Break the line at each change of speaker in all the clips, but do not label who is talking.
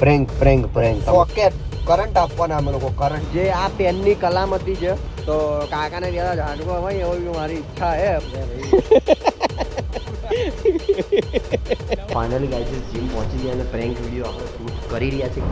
Prank prank prank okay current આપવાના અમે લોકો કરંટ જે આ પેનની કલામતી છે તો કાકાને કહેતા ઝાડવા હોય એવી મારી ઈચ્છા હે ફાઇનલી ગાઈસ જીમ પહોંચી ગયા અને પ્રેન્ક વીડિયો આપણે શૂટ કરી રહ્યા છીએ.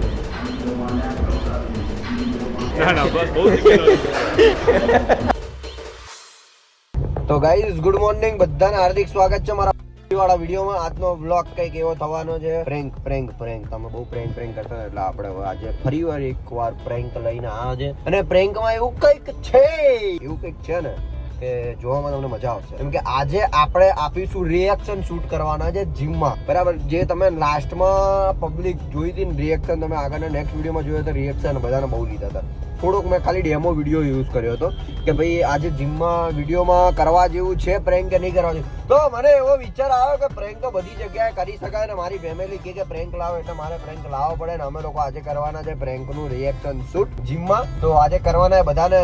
તો ગાઈઝ ગુડ મોર્નિંગ બધાને હાર્દિક સ્વાગત છે મારા વાળા વિડીયોમાં આજનો બ્લોગ કંઈક એવો થવાનો છે. પ્રેન્ક પ્રેન્ક પ્રેન્ક તમે બહુ પ્રેન્ક પ્રેન્ક કરતા એટલે આપણે આજે ફરી વાર એક વાર પ્રેન્ક લઈને આવ્યા છે. અને પ્રેન્કમાં એવું કંઈક છે. એવું કંઈક છે ને? કે જોવામાં તમને મજા આવશે. કેમ કે આજે આપણે આપીશું રિએક્શન શૂટ કરવાના છે જીમમાં. બરાબર? જે તમે લાસ્ટમાં પબ્લિક જોઈ હતી રિએક્શન તમે આગળના નેક્સ્ટ વિડીયોમાં જોયો તો રિએક્શન બધાને બહુ લીધા હતા. થોડોક મેં ખાલી ડેમો વીડિયો યુઝ કર્યો હતો કે ભાઈ આજે જીમમાં વિડીયોમાં કરવા જેવું છે પ્રેન્ક કે નહીં કરવા જેવું? તો મને એવો વિચાર આવ્યો કે પ્રેન્ક તો બધી જગ્યાએ કરી શકાય ને મારી ફેમિલી કે પ્રેન્ક લાવો એટલે મારે પ્રેન્ક લાવવો પડે ને અમે લોકો આજે કરવાના છે પ્રેન્કનું રિએક્શન શૂટ જીમમાં. તો આજે કરવાના બધાને.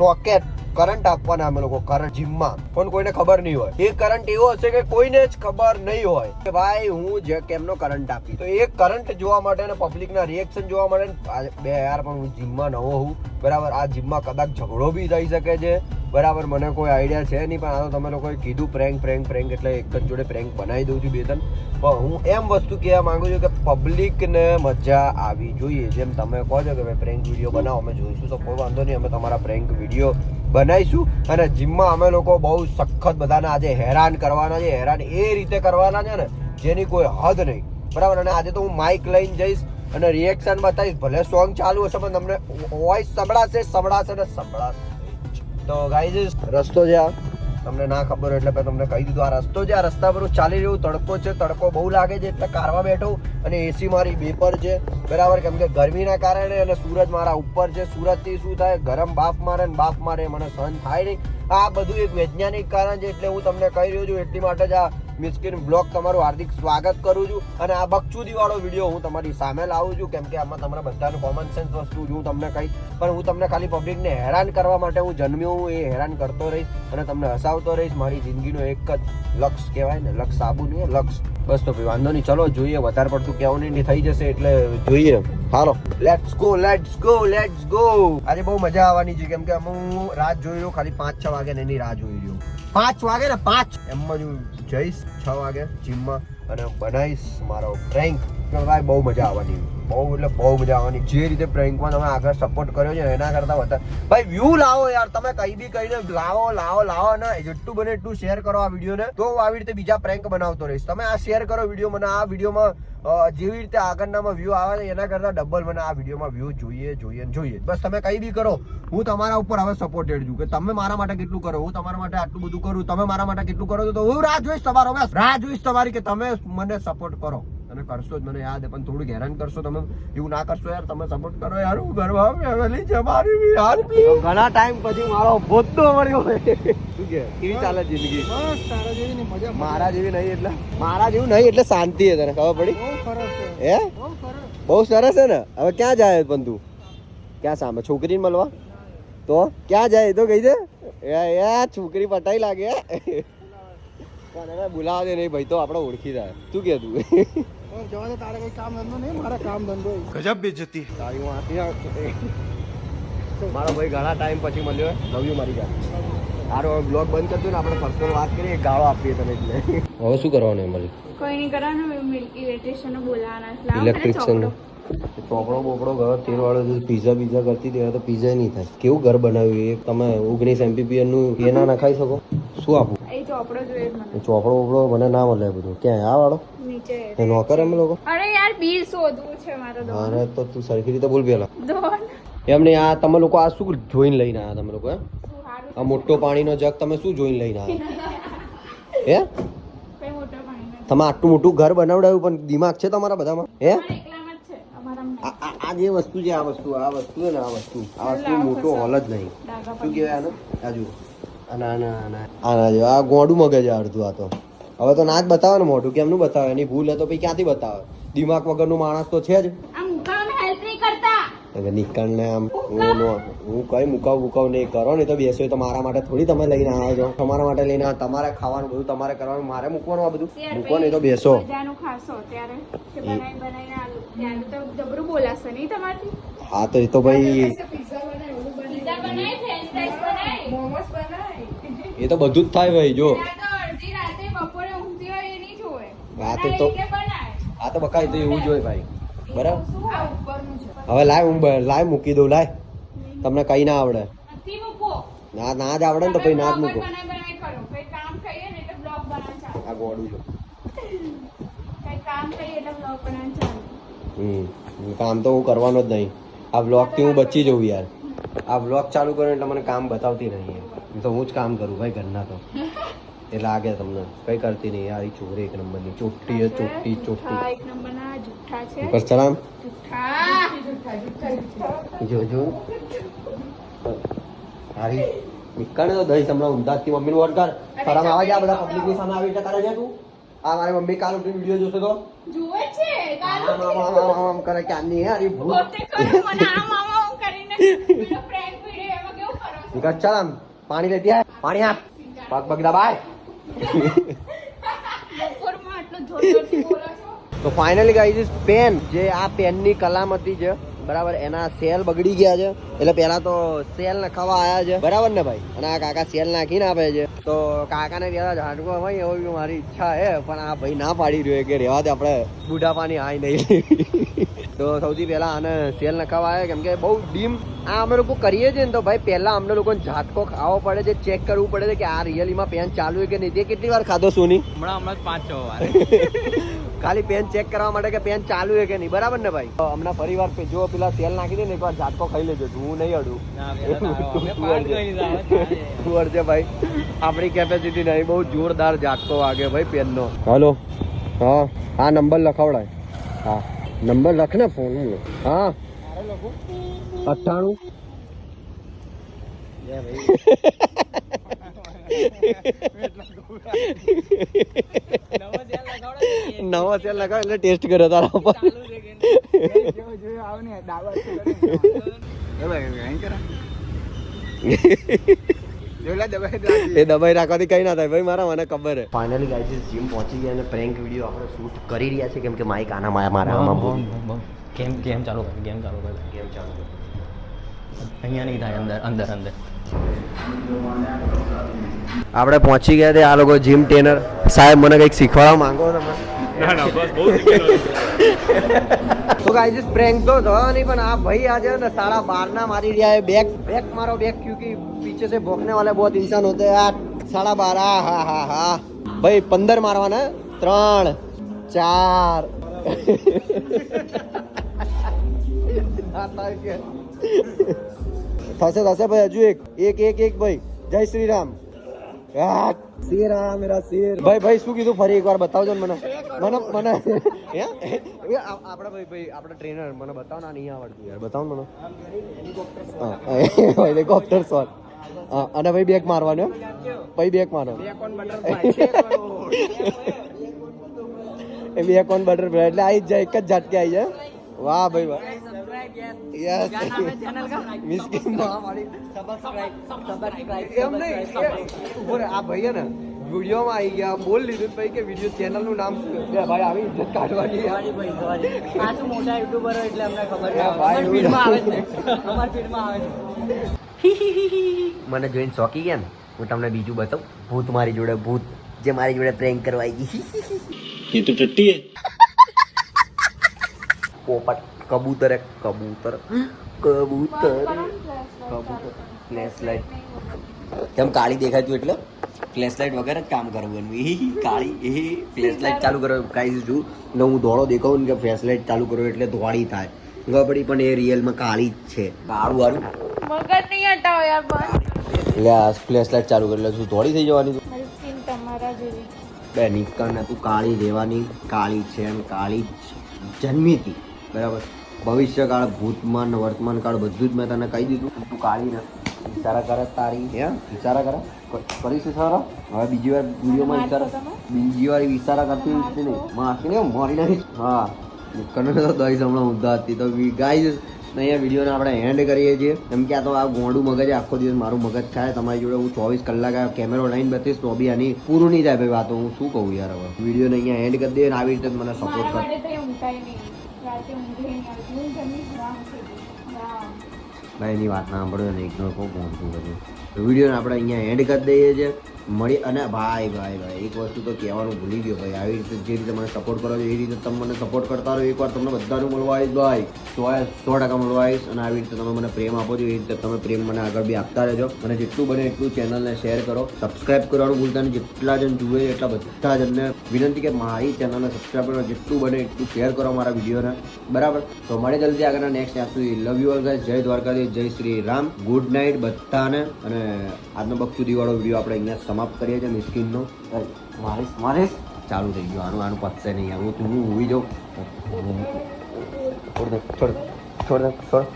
સોકેટ કરંટ આપવાના અમે લોકો કરંટ જીમમાં પણ કોઈને ખબર નહીં હોય. એ કરંટ એવો હશે કે કોઈને જ ખબર નહીં હોય કે ભાઈ, હું જે કેમનો કરંટ આપી. તો એ કરંટ જોવા માટે અને પબ્લિકના રિએક્શન જોવા માટે બે યાર, પણ હું જીમમાં નવો હું બરાબર, આ જીમમાં કદાચ ઝઘડો બી થઈ શકે છે. બરાબર, મને કોઈ આઈડિયા છે નહીં, પણ આ તો તમે લોકોએ કીધું પ્રેન્ક પ્રેન્ક પ્રેન્ક એટલે એક જ જોડે પ્રેન્ક બનાવી દઉં છું બે ત્રણ. પણ હું એમ વસ્તુ કહેવા માંગુ છું કે પબ્લિકને મજા આવી જોઈએ. જેમ તમે કહો છો કે ભાઈ પ્રેન્ક વીડિયો બનાવો, અમે જોઈશું, તો કોઈ વાંધો નહીં, અમે તમારા પ્રેન્ક વીડિયો બનાવીશું અને જીમમાં અમે લોકો બહુ સખત બધાને આજે હેરાન કરવાના છે. હેરાન એ રીતે કરવાના છે ને, જેની કોઈ હદ નહીં. બરાબર? અને આજે તો હું માઇક લઈને જઈશ અને રિએક્શન બતાવીશ ભલે સોંગ ચાલુ હશે, પણ તમને વોઇસ સંભળાશે સંભળાશે ને સંભળાશે. તો ગાઈઝ રસ્તો છે આ. તમને ના ખબર હોય એટલે મેં તમને કહી દીધું આ રસ્તો છે. આ રસ્તા પર ચાલી રહ્યું તડકો છે. તડકો બહુ લાગે છે. એટલે કારમાં બેઠો અને એસી મારી બે પર છે. બરાબર? કેમ કે ગરમીના કારણે અને સૂરજ મારા ઉપર છે. સૂરજથી શું થાય? ગરમ બાફ મારે ને બાફ મારે. મને સહન થાય નહીં. આ બધું એક વૈજ્ઞાનિક કારણ છે એટલે હું તમને કહી રહ્યો છું એટલી માટે જ આ મિસ્કિન બ્લોગ તમારું હાર્દિક સ્વાગત કરું છું અને આ બકચુદી વાળો વીડિયો હું તમારી સામે લાવું છું. કેમ કે આમાં તમારા બધાનું કોમન સેન્સ વસ્તુ હું તમને કહીશ પણ હું તમને ખાલી પબ્લિકને હેરાન કરવા માટે હું જન્મ્યો હું, એ હેરાન કરતો રહીશ અને તમને હસાવતો રહીશ. મારી જિંદગીનો એક જ લક્ષ કહેવાય ને, લક્ષ સાબુ નહીં, લક્ષ. બસ તો ભાઈ, વાંધો નહીં. ચલો, જોઈએ, વધારે પડતું કહેવું નહીં, થઈ જશે એટલે જોઈએ. હાલો. Let's go let's go let's go આજે બહુ મજા આવવાની છે, કેમ કે હું રાત જોઈ રહ્યો, ખાલી પાંચ છ વાગે એની રાહ જોઈ રહ્યો. પાંચ વાગે ને પાંચ. એમ જ હું જઈશ છ વાગે જીમમાં અને બનાવીશ મારો પ્રેન્ક ભાઈ બહુ મજા આવવાની. બહુ એટલે બહુ મજા આવવાની. જે રીતે પ્રેન્કમાં તમે આગળ સપોર્ટ કર્યો છે એના કરતા વધારે. ભાઈ વ્યૂ લાવો યાર. તમે કઈ બી કહીને લાવો લાવો લાવો ને જેટલું બને એટલું શેર કરો આ વિડીયોને. તો હું આવી રીતે બીજા પ્રેન્ક બનાવતો રહીશ. તમે આ શેર કરો વીડિયો મને. આ વિડીયોમાં જેવી રીતે આગળનામાં વ્યૂ આવે છે એના કરતા ડબલ મને આ વિડીયોમાં વ્યૂ જોઈએ જોઈએ ને જોઈએ. બસ તમે કઈ બી કરો. હું તમારા ઉપર હવે સપોર્ટેડ છું કે તમે મારા માટે કેટલું કરો હું તમારા માટે આટલું બધું કરું તમે મારા માટે કેટલું કરો તો હું રાહ જોઈશ તમારો બસ રાહ જોઈશ તમારી કે તમે મને સપોર્ટ કરો. અને કરશો જ મને યાદ પણ થોડુંક હેરાન કરશો તમે. એવું ના કરશો યાર તમે સપોર્ટ કરો યાર હું કરવા ફેમિલી છે મારી યાર ઘણા ટાઈમ પછી મારો ભોતો મળ્યો શું કે? કેવી ચાલે જિંદગી?
બસ તારા જેવી ની મજા
મારા જેવી નહીં એટલે? મારા જેવું નહીં એટલે શાંતિ છે તને ખબર પડી?
બહુ સરસ છે.
હે?
બહુ સરસ.
બહુ સરસ છે ને? હવે ક્યાં જાય પણ તું? ક્યાં સામે? છોકરીને મળવા? તો ક્યાં જાય તો કહી દે. એ છોકરી પટાઈ લાગે. પણ બોલાવા દે નહીં ભાઈ તો આપણે ઓળખી જાય. તું કે તું?
જવા દે તારે કઈ કામ ધંધો નહીં? મારા કામ ધંધો
ગજબ બેજતી
તારી હું મારો ભાઈ ઘણા ટાઈમ પછી મળ્યો લવ યુ મારી ગાડી સારો બ્લોગ બંધ કરજો ને આપણે પર્સનલ વાત કરીએ ગાળો આપીએ તને એટલે. હવે શું કરવાનું એમાં
કોઈ નહીં કરવાનું મિલ્કી ઇલેક્ટ્રિશિયન બોલાવાના છે. લાવો મને
ઇલેક્ટ્રિશિયન
ચોપડો.
બોપડો ઘર તેલ વાળો પીઝા બીઝા કરતી દેવા તો પીઝા નહીં થાય. કેવું ઘર બનાવ્યું એ? તમે ઓગણીસ એમપીપીએનનું એ ના નખાઈ શકો? શું આપું?
ચોપડો જોઈએ
બોપડો મને ના મળે બધું. ક્યાં આ વાળો?
નીચે.
નોકર અમે લોકો?
અરે યાર બિલ શોધવું છે મારો
અરે તો તું સરખી રીતે બોલ પેલા. એમને આ તમે લોકો આ શું જોઈને લઈને આવ્યા તમે લોકો આ મોટો પાણીનો જગ તમે શું જોઈને લઈને આવ્યા હે? તમે આટલું મોટું ઘર બનાવડાવ્યું પણ દિમાગ છે તમારા બધામાં? હે
અમારા એકલામાં જ છે અમારામાં નહીં.
આ જે વસ્તુ છે આ વસ્તુ આ વસ્તુ ને આ વસ્તુ. આ વસ્તુ મોટો હોલ જ નહીં. શું કહેવાય આને? આ જુઓ. ના ના આના આના જો આ ગોડું મગજ અડધું આ તો. હવે તો ના જ બતાવે ને મોઢું. કેમનું બતાવે? એની ભૂલ હતો તો પછી ક્યાંથી બતાવે? દિમાગ વગરનું માણસ તો છે જ. નીકળને આમ. હું હું કઈ મુકાવ મુકાવ નહીં કરો. ને તો બેસો તો મારા માટે થોડી તમે લઈને આવ્યા છો. તમારા માટે લઈને આવો. તમારે ખાવાનું બધું તમારે કરવાનું. મારે મૂકવાનું આ બધું. મૂકો નહીં તો બેસો.
ત્યારે કે બનાવી બનાવીને આલુ ત્યારે તો જબરું બોલાશે નહીં તમારથી?
હા તો એ તો ભાઈ
પિઝા બનાય ફ્રેન્ચ ફ્રાઈઝ બનાય. મોમોસ બનાય.
એ તો બધું જ થાય ભાઈ જો.
રાતે
તો- આ તો બકાય તો એવું જ હોય ભાઈ. બરાબર? હવે લાય હું લાય મૂકી દઉં લાય. તમને કઈ ના આવડે. ના ના જ આવડે ને તો પછી ના જ મૂકો.
જ
આ ગોડું છે.
કઈ કામ કરીએ એટલે બ્લોગ બનાવ ચાલુ.
હમ. કામ તો હું કરવાનો જ નહીં. આ વ્લોગથી હું બચી જઉં યાર. આ વ્લોગ ચાલુ કરું એટલે મને કામ બતાવતી નહીં તો હું જ કામ કરું ભાઈ ઘરના તો. એ લાગે તમને. કઈ કરતી નહીં. યાર ચોરી એક નંબરની. ચોટ્ટી ચોટ્ટી ચોટ્ટી
એક નંબરના જુઠ્ઠા છે.
બસ ચલામ જોજો હારી. નીકળે તો દહીં હમણાં ઊંધાથી મમ્મીનું વોટ કર. શરમ આવે છે આ બધા પબ્લિકની સામે આવી રીતે કરે છે તું. આ મારી મમ્મી કાલ ઉઠી વીડિયો જોશે તો?
જુએ છે
આમ આમ આમ આમ આમ કરે આની હે હારી ભૂત.
મને આમ આમ આમ કરીને prank video એમાં કેવું કરો છો?
નીકળ ચાલ આમ પાણી લેતી આય. પાણી આપ. પગ પગ દબાય તો ફાઇનલી ગાઈઝ પેન જે આ પેનની કલામતી છે બરાબર એના સેલ બગડી ગયા છે. એટલે પહેલા તો સેલ નખાવા આયા છે. બરાબર ને ભાઈ? અને આ કાકા સેલ નાખીને આપે છે. તો કાકાને પહેલા ઝાટકો હોય એવો મારી ઈચ્છા છે પણ આ ભાઈ ના પાડી રહ્યો કે રહેવા દે આપણે. બુઢાપાની હાઈ નહીં. તો સૌથી પહેલા આને સેલ નખાવા આવ્યા કેમ કે બહુ ડીમ આ અમે લોકો કરીએ છીએ ને તો ભાઈ પહેલા અમને લોકોને ઝાટકો ખાવો પડે છે ચેક કરવું પડે છે કે આ રિયલીમાં પેન ચાલુ છે કે નહીં. તે કેટલી વાર ખાધો સોની?
હમણાં હમણાં પાંચ છ વાર.
ખાલી પેન ચેક કરવા માટે કે પેન ચાલુ છે કે નહીં? બરાબર ને ભાઈ? હમણાં ફરી વાર જો પેલા તેલ નાખી દે ને એકવાર ઝાટકો ખાઈ લેજો. હું નહીં અડું. તું અડજે. ભાઈ? આપણી કેપેસિટી નહીં બહુ જોરદાર ઝાટકો વાગે ભાઈ પેનનો હલો. હા હા નંબર લખાવડાય. હા. નંબર લખ ને ફોન હા. અઠ્ઠાણું.
ને,
નવો તેલ લગાવ એટલે ટેસ્ટ કર્યો તારા પર
ચાલુ છે કે નહીં?
એ દબાઈ રાખવાથી કઈ ના થાય ભાઈ મારા મને ખબર છે. ફાઇનલી ગાઈસ જીમ પહોંચી ગયા અને પ્રેન્ક વીડિયો આપણે શૂટ કરી રહ્યા છે. કેમ કે માઈક આના મારા મારા આમાં
ગેમ ગેમ ચાલુ કર ગેમ ચાલુ કર?
ગેમ ચાલુ કર?
અહીંયા નહીં થાય અંદર અંદર અંદર.
આપણે પહોંચી ગયા તે આ લોકો જીમ ટ્રેનર સાહેબ મને કંઈક શીખવાડવા માંગો તમે?
ના ના બસ બહુ શીખેલો
તો ગાઈસ પ્રેન્ક તો થયો નહીં પણ આ ભાઈ આજે ને સાડા બાર ના મારી રહ્યા है बैक बैक मारो बैक क्योंकि पीछे से भोंकने वाले बहुत इंसान होते हैं यार साढ़ा बारह હા હા હા ભાઈ પંદર મારવાના ત્રણ ચાર થશે થશે ભાઈ હજુ એક એક એક એક ભાઈ જય શ્રી રામ આ, શેર આ મેરા શેર. ભાઈ ભાઈ શું કીધું? ફરી એકવાર બતાવજો ને મને. મને મને. હે? આપણા ભાઈ ભાઈ આપણા ટ્રેનર મને બતાવો ના નહીં આવડતું યાર. બતાવો મને. હેલિકોપ્ટર શોટ અને ભાઈ બેક મારવાનો ભાઈ પછી બેક મારો એ બે કોન બટરફ્લાય એટલે આવી જ જાય એક જ ઝાટકે આવી જાય વાહ ભાઈ વાહ. subscribe આવી ગયા. બોલ ભાઈ વીડિયો
ચેનલનું એટલે
મને જોઈને શોકી ગયા ને હું તમને બીજું બતાવું. ભૂત મારી જોડે ભૂત જે મારી જોડે પ્રેંગ કરવા આવી ગઈ.
તો ટટ્ટી
પોપટ કબૂતર એક કબૂતર. કબૂતર. કબૂતર. ફ્લેશ લાઈટ કેમ કાળી દેખાતું એટલે? ફ્લેશ લાઈટ વગર જ કામ કરવું એનું એ કાળી એ ફ્લેશ લાઈટ ચાલુ કરો. કાંઈ જો એટલે હું ધોળો દેખાવું ને કે ફ્લેશ લાઈટ ચાલુ કરો એટલે ધોળી થાય. ગબડી પણ એ રિયલમાં કાળી જ છે. કાળું વાળું.
મગજ નહીં હટાવો યાર બસ
એટલે આ ફ્લેશ લાઈટ ચાલુ કરી. એટલે શું ધોળી થઈ જવાની
મારી સ્કિન તમારા જેવી.
બે નીકળ ને તું કાળી રહેવાની. કાળી છે એમ કાળી જ જન્મી હતી. બરાબર. ભવિષ્યકાળ ભૂતમાન વર્તમાન કાળ બધું જ મેં તને કહી દીધું. તું કાળી ને ઈશારા કરે તારી. હે ઇશારા કરે. કરીશ ઈશારા હવે બીજી વાર વિડીયોમાં
ઇશારા
બીજી વાર ઇશારા કરતી નહીં મારતી ને. મારી નાખી હા નીકળને તો દહીં હમણાં ઊંધા હતી. તો ગાઈ અહીંયા વિડીયોને આપણે એન્ડ કરીએ છીએ. કેમ કે આ તો આ ગોંડું મગજ આખો દિવસ મારું મગજ થાય તમારી જોડે હું ચોવીસ કલાક આ કેમેરો લઈને બતીશ તો બી આની પૂરું નહીં થાય. ભાઈ વાતો હું શું કહું યાર હવે. વિડીયોને અહીંયા એન્ડ કરી દે અને આવી રીતે મને સપોર્ટ કર. ભાઈ એની વાત ના સાંભળ્યો ને ઇગ્નોર કહું પહોંચતું બધું તો વિડીયોને આપણે અહીંયા એન્ડ કરી દઈએ છીએ. મળી અને ભાઈ ભાઈ ભાઈ, એક વસ્તુ તો કહેવાનું ભૂલી ગયો ભાઈ, આવી રીતે જે રીતે મને સપોર્ટ કરો છો, એ રીતે તમે મને સપોર્ટ કરતા રહો, એકવાર તમને બધાનું મળવા આવીશ ભાઈ. સો સો ટકા મળવા આવીશ અને આવી રીતે તમે મને પ્રેમ આપો છો, એ રીતે તમે પ્રેમ મને આગળ બી આપતા રહેજો. અને જેટલું બને એટલું ચેનલને શેર કરો સબસ્ક્રાઇબ કરવાનું ભૂલતા નહીં, જેટલા જણ જુએ એટલા બધા જણને વિનંતી કે મારી ચેનલને સબસ્ક્રાઈબ કરો, જેટલું બને એટલું શેર કરો મારા વિડીયોને બરાબર? તો મળે જલ્દી આગળના નેક્સ્ટ ત્યાં સુધી લવ યુ ઓલ ગાઈઝ જય દ્વારકાધીશ, જય શ્રી રામ. ગુડ નાઇટ બધાને. અને આજનો બક્ષુદી દિવાળો વીડિયો આપણે અહીંયા સમાપ્ત કરીએ છીએ મિસ્કિનનો. મારે મારીશ ચાલુ થઈ ગયું. આનું આનું પતશે નહીં. આવું તું હું હોવી જાઉં. છોડ દે છોડ છોડ દે છોડ